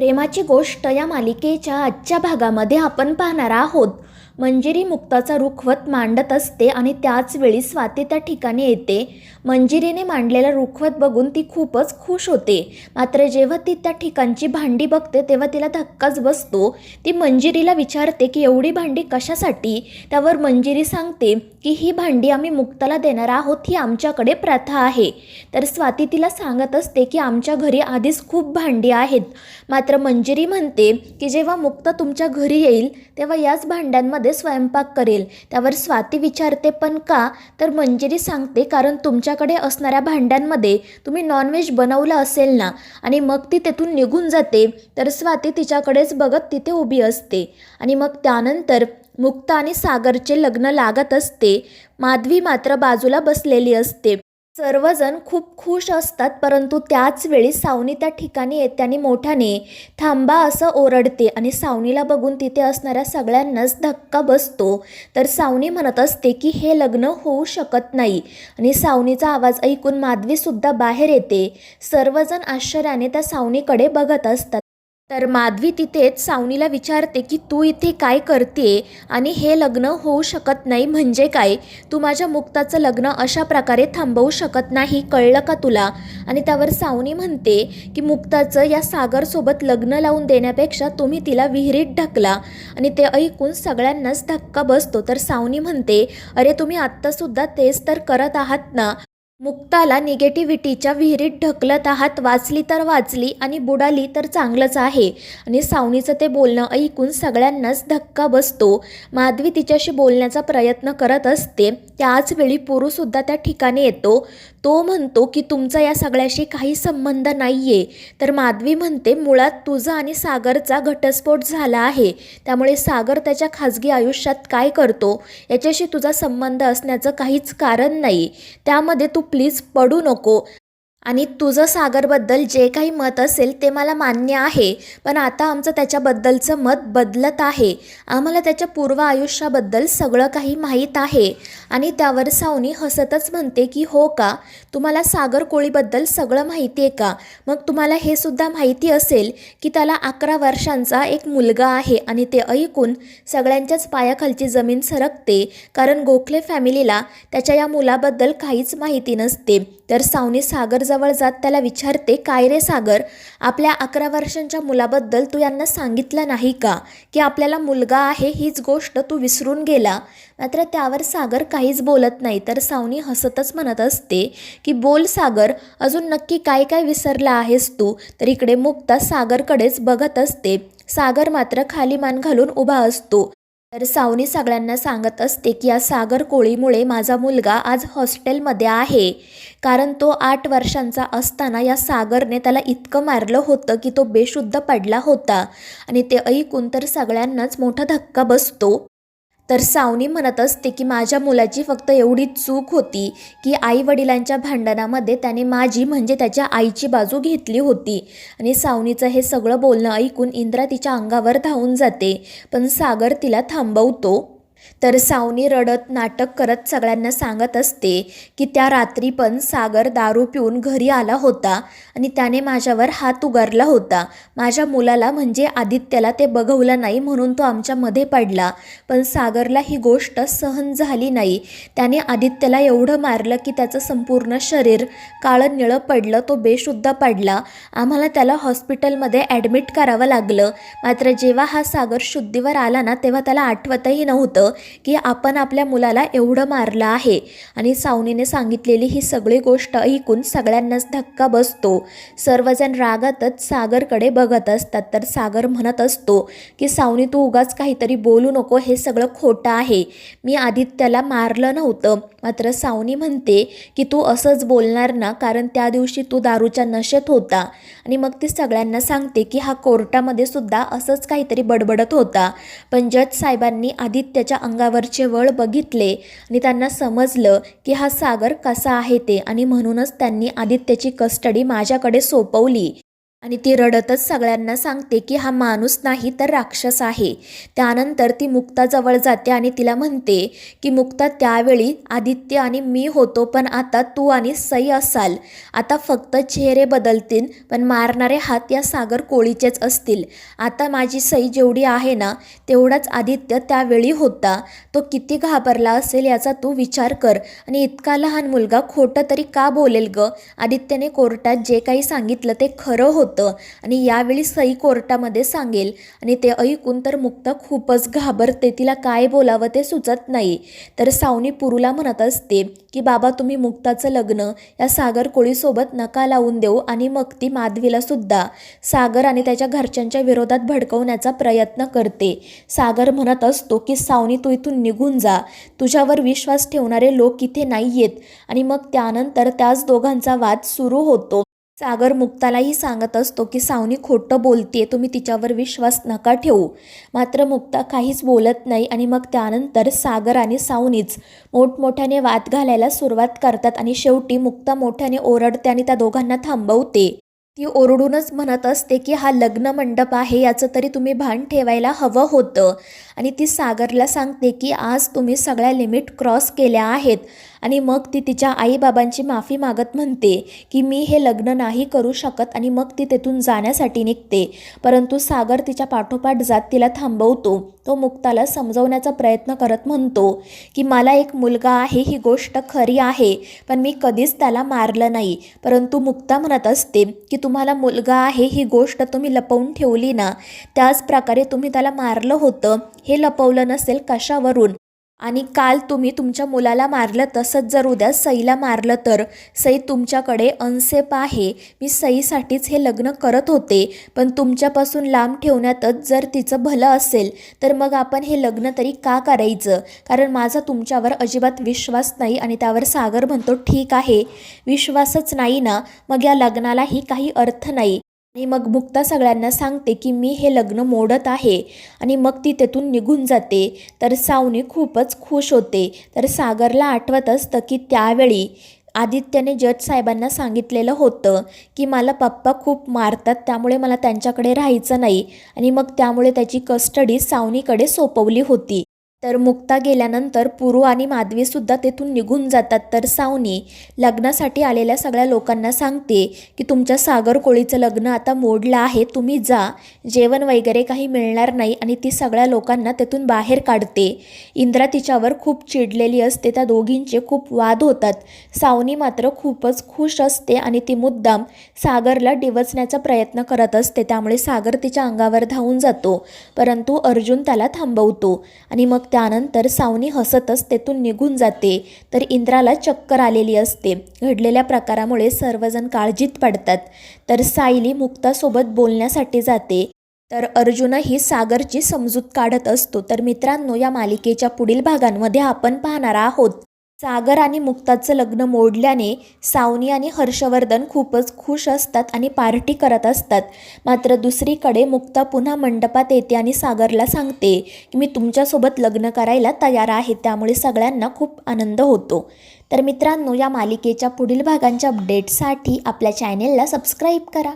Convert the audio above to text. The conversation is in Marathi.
प्रेमाची गोष्ट या मालिकेच्या आजच्या भागामध्ये आपण पाहणार आहोत. मंजिरी मुक्ताचा रुखवत मांडत असते आणि त्याच वेळी स्वाती त्या ठिकाणी येते. मंजिरीने मांडलेला रुखवत बघून ती खूपच खुश होते. मात्र जेव्हा ती त्या ठिकाणची भांडी बघते तेव्हा तिला धक्काच बसतो. ती मंजिरीला विचारते की एवढी भांडी कशासाठी? त्यावर मंजिरी सांगते की ही भांडी आम्ही मुक्ताला देणार आहोत ही आमच्याकडे प्रथा आहे. तर स्वाती तिला सांगत असते की आमच्या घरी आधीच खूप भांडी आहेत. मात्र मंजिरी म्हणते की जेव्हा मुक्ता तुमच्या घरी येईल तेव्हा याच भांड्यांमध्ये स्वयंपाक करेल त्यावर स्वाती विचारते पण का? तर मंजिरी सांगते कारण तुमच्याकडे असणाऱ्या भांड्यांमध्ये तुम्ही नॉनव्हेज बनवलं असेल ना आणि मग ती तेथून निघून जाते तर स्वाती तिच्याकडेच बघत तिथे उभी असते. आणि मग त्यानंतर मुक्ता आणि सागरचे लग्न लागत असते. माधवी मात्र बाजूला बसलेली असते. सर्वजण खूप खुश असतात परंतु त्याच वेळी सावनी त्या ठिकाणी येते आणि मोठ्याने थांबा असं ओरडते आणि सावनीला बघून तिथे असणाऱ्या सगळ्यांनाच धक्का बसतो. तर सावनी म्हणत असते की हे लग्न होऊ शकत नाही. आणि सावनीचा आवाज ऐकून माधवीसुद्धा बाहेर येते. सर्वजण आश्चर्याने त्या सावनीकडे बघत असतात. तर माधवी तिथेच सावनीला विचारते की तू इथे काय करते? आणि हे लग्न होऊ शकत नाही म्हणजे काय? तू माझ्या मुक्ताचं लग्न अशा प्रकारे थांबवू शकत नाही कळलं का तुला? आणि त्यावर सावनी म्हणते की मुक्ताचं या सागरसोबत लग्न लावून देण्यापेक्षा तुम्ही तिला विहिरीत ढकला. आणि ते ऐकून सगळ्यांनाच धक्का बसतो. तर सावनी म्हणते अरे तुम्ही आत्तासुद्धा तेच तर करत आहात ना? मुक्ताला निगेटिव्हिटीच्या विहिरीत ढकलत आहात. वाचली तर वाचली आणि बुडाली तर चांगलंच आहे. आणि सावनीचं ते बोलणं ऐकून सगळ्यांनाच धक्का बसतो. माधवी तिच्याशी बोलण्याचा प्रयत्न करत असते. त्याच वेळी पुरुषसुद्धा त्या ठिकाणी येतो. तो म्हणतो की तुमचा या सगळ्याशी काही संबंध नाही आहे तर माधवी म्हणते मुळात तुझा आणि सागरचा घटस्फोट झाला आहे. त्यामुळे सागर त्याच्या खाजगी आयुष्यात काय करतो? याच्याशी तुझा संबंध असण्याचं काहीच कारण नाही. त्यामध्ये तू प्लीज पडू नको. आणि तुझं सागरबद्दल जे काही मत असेल ते मला मान्य आहे पण आता आमचं त्याच्याबद्दलचं मत बदलत आहे. आम्हाला त्याच्या पूर्व आयुष्याबद्दल सगळं काही माहीत आहे. आणि त्यावर सावनी हसतच म्हणते की हो का? तुम्हाला सागर कोळीबद्दल सगळं माहिती आहे का? मग तुम्हाला हे सुद्धा माहिती असेल की त्याला अकरा वर्षांचा एक मुलगा आहे आणि ते ऐकून सगळ्यांच्याच पायाखालची जमीन सरकते. कारण गोखले फॅमिलीला त्याच्या या मुलाबद्दल काहीच माहिती नसते. तर सावनी सागरजवळ जात त्याला विचारते काय रे सागर आपल्या अकरा वर्षांच्या मुलाबद्दल तू यांना सांगितलं नाही का की आपल्याला मुलगा आहे हीच गोष्ट तू विसरून गेला? मात्र त्यावर सागर काहीच बोलत नाही. तर सावनी हसतच म्हणत असते की बोल सागर अजून नक्की काय काय विसरला आहेस तू? तर इकडे मुक्ता सागरकडेच बघत असते. सागर मात्र खाली मान घालून उभा असतो. तर सावनी सगळ्यांना सांगत असते की या सागर कोळीमुळे माझा मुलगा आज हॉस्टेलमध्ये आहे. कारण तो आठ वर्षांचा असताना या सागरने त्याला इतकं मारलं होतं की तो बेशुद्ध पडला होता. आणि ते ऐकून तर सगळ्यांनाच मोठा धक्का बसतो. तर सावनी म्हणत असते की माझ्या मुलाची फक्त एवढी चूक होती की आई वडिलांच्या भांडणामध्ये त्याने माझी म्हणजे त्याच्या आईची बाजू घेतली होती. आणि सावनीचं हे सगळं बोलणं ऐकून इंद्रा तिच्या अंगावर धावून जाते पण सागर तिला थांबवतो. तर सावनी रडत नाटक करत सगळ्यांना सांगत असते की त्या रात्री पण सागर दारू पिऊन घरी आला होता आणि त्याने माझ्यावर हात उगारला होता. माझ्या मुलाला म्हणजे आदित्यला ते बघवलं नाही म्हणून तो आमच्यामध्ये पडला. पण सागरला ही गोष्ट सहन झाली नाही. त्याने आदित्यला एवढं मारलं की त्याचं संपूर्ण शरीर काळं निळं पडलं तो बेशुद्ध पडला. आम्हाला त्याला हॉस्पिटलमध्ये ॲडमिट करावं लागलं. मात्र जेव्हा हा सागर शुद्धीवर आला ना तेव्हा त्याला आठवतही नव्हतं. की आपण आपल्या मुलाला एवढं मारलं आहे. आणि सावनीने सांगितलेली ही सगळी गोष्ट ऐकून सगळ्यांनाच धक्का बसतो. सर्वजण रागातच सागरकडे बघत असतात. तर सागर म्हणत असतो की सावनी तू उगाच काहीतरी बोलू नको. हे सगळं खोटं आहे. मी आदित्यला मारलं नव्हतं. मात्र सावनी म्हणते की तू असंच बोलणार ना कारण त्या दिवशी तू दारूच्या नशेत होता. आणि मग ती सगळ्यांना सांगते की हा कोर्टामध्ये सुद्धा असंच काहीतरी बडबडत होता. पण जज साहेबांनी आदित्यच्या अंगावरचे वळ बघितले आणि त्यांना समजलं की हा सागर कसा आहे ते आणि म्हणूनच त्यांनी आदित्यची कस्टडी माझ्याकडे सोपवली. आणि ती रडतच सगळ्यांना सांगते की हा माणूस नाही तर राक्षस आहे. त्यानंतर ती मुक्ताजवळ जाते आणि तिला म्हणते की मुक्ता त्यावेळी आदित्य आणि मी होतो पण आता तू आणि सई असाल. आता फक्त चेहरे बदलतील पण मारणारे हात या सागर कोळीचेच असतील. आता माझी सई जेवढी आहे ना तेवढाच आदित्य त्यावेळी होता. तो किती घाबरला असेल याचा तू विचार कर. आणि इतका लहान मुलगा खोटं तरी का बोलेल ग? आदित्यने कोर्टात जे काही सांगितलं ते खरं होतं. आणि यावेळी सई कोर्टामध्ये सांगेल आणि ते ऐकून तर मुक्ता खूपच घाबरते तिला काय बोलावं ते सुचत नाही. तर सावनी पुरूला म्हणत असते की बाबा तुम्ही मुक्ताचं लग्न या सागर कोळीसोबत नका लावून देऊ आणि मग ती माधवीला सुद्धा. सागर आणि त्याच्या घरच्यांच्या विरोधात भडकवण्याचा प्रयत्न करते. सागर म्हणत असतो की सावनी तू इथून निघून जा. तुझ्यावर विश्वास ठेवणारे लोक इथे नाही आहेत आणि मग त्यानंतर त्याच दोघांचा वाद सुरू होतो. सागर मुक्तालाही सांगत असतो की सावनी खोटं बोलते तुम्ही तिच्यावर विश्वास नका ठेवू. मात्र मुक्ता काहीच बोलत नाही आणि मग त्यानंतर सागर आणि सावनीच मोठमोठ्याने वाद घालायला सुरुवात करतात आणि शेवटी मुक्ता मोठ्याने ओरडते आणि त्या दोघांना थांबवते. ती ओरडूनच म्हणत असते की हा लग्न मंडप आहे याचं तरी तुम्ही भान ठेवायला हवं होतं. आणि ती सागरला सांगते की आज तुम्ही सगळ्या लिमिट क्रॉस केल्या आहेत. आणि मग ती तिच्या आईबाबांची माफी मागत म्हणते की मी हे लग्न नाही करू शकत आणि मग ती तेथून जाण्यासाठी निघते. परंतु सागर तिच्या पाठोपाठ जात तिला थांबवतो. तो मुक्ताला समजवण्याचा प्रयत्न करत म्हणतो की मला एक मुलगा आहे ही गोष्ट खरी आहे पण मी कधीच त्याला मारलं नाही. परंतु मुक्ता म्हणत असते की तुम्हाला मुलगा आहे ही गोष्ट तुम्ही लपवून ठेवली ना त्याच प्रकारे तुम्ही त्याला मारलं होतं हे लपवलं नसेल कशावरून? आणि काल तुम्ही तुमच्या मुलाला मारलं तसंच जर उद्या सईला मारलं तर सई तुमच्याकडे अनसेप आहे मी सईसाठीच हे लग्न करत होते पण तुमच्यापासून लांब ठेवण्यातच जर तिचं भलं असेल तर मग आपण हे लग्न तरी का करायचं? कारण माझा तुमच्यावर अजिबात विश्वास नाही आणि त्यावर सागर म्हणतो ठीक आहे. विश्वासच नाही ना? मग या लग्नालाही काही अर्थ नाही. आणि मग मुक्ता सगळ्यांना सांगते की मी हे लग्न मोडत आहे आणि मग ती तेथून निघून जाते. तर सावनी खूपच खुश होते. तर सागरला आठवत असतं की त्यावेळी आदित्यने जज साहेबांना सांगितलेलं होतं की मला पप्पा खूप मारतात त्यामुळे मला त्यांच्याकडे राहायचं नाही. आणि मग त्यामुळे त्याची कस्टडी सावनीकडे सोपवली होती. तर मुक्ता गेल्यानंतर पुरू आणि माधवीसुद्धा तेथून निघून जातात. तर सावनी लग्नासाठी आलेल्या सगळ्या लोकांना सांगते की तुमच्या सागर कोळीचं लग्न आता मोडलं आहे तुम्ही जा. जेवण वगैरे काही मिळणार नाही आणि ती सगळ्या लोकांना तेथून बाहेर काढते. इंद्रा तिच्यावर खूप चिडलेली असते त्या दोघींचे खूप वाद होतात. सावनी मात्र खूपच खुश असते आणि ती मुद्दाम सागरला डिवचण्याचा प्रयत्न करत असते. त्यामुळे सागर तिच्या अंगावर धावून जातो परंतु अर्जुन त्याला थांबवतो आणि मग त्यानंतर सावनी हसतच तेथून निघून जाते. तर इंद्राला चक्कर आलेली असते. घडलेल्या प्रकारामुळे सर्वजण काळजीत पडतात. तर सायली मुक्तासोबत बोलण्यासाठी जाते. तर अर्जुनही सागरची समजूत काढत असतो. तर मित्रांनो या मालिकेच्या पुढील भागांमध्ये आपण पाहणार आहोत. सागर आणि मुक्ताचं लग्न मोडल्याने सावनी आणि हर्षवर्धन खूपच खुश असतात आणि पार्टी करत असतात. मात्र दुसरीकडे मुक्ता पुन्हा मंडपात येते आणि सागरला सांगते की मी तुमच्यासोबत लग्न करायला तयार आहे त्यामुळे सगळ्यांना खूप आनंद होतो. तर मित्रांनो या मालिकेच्या पुढील भागांच्या अपडेटसाठी आपल्या चॅनेलला सबस्क्राईब करा.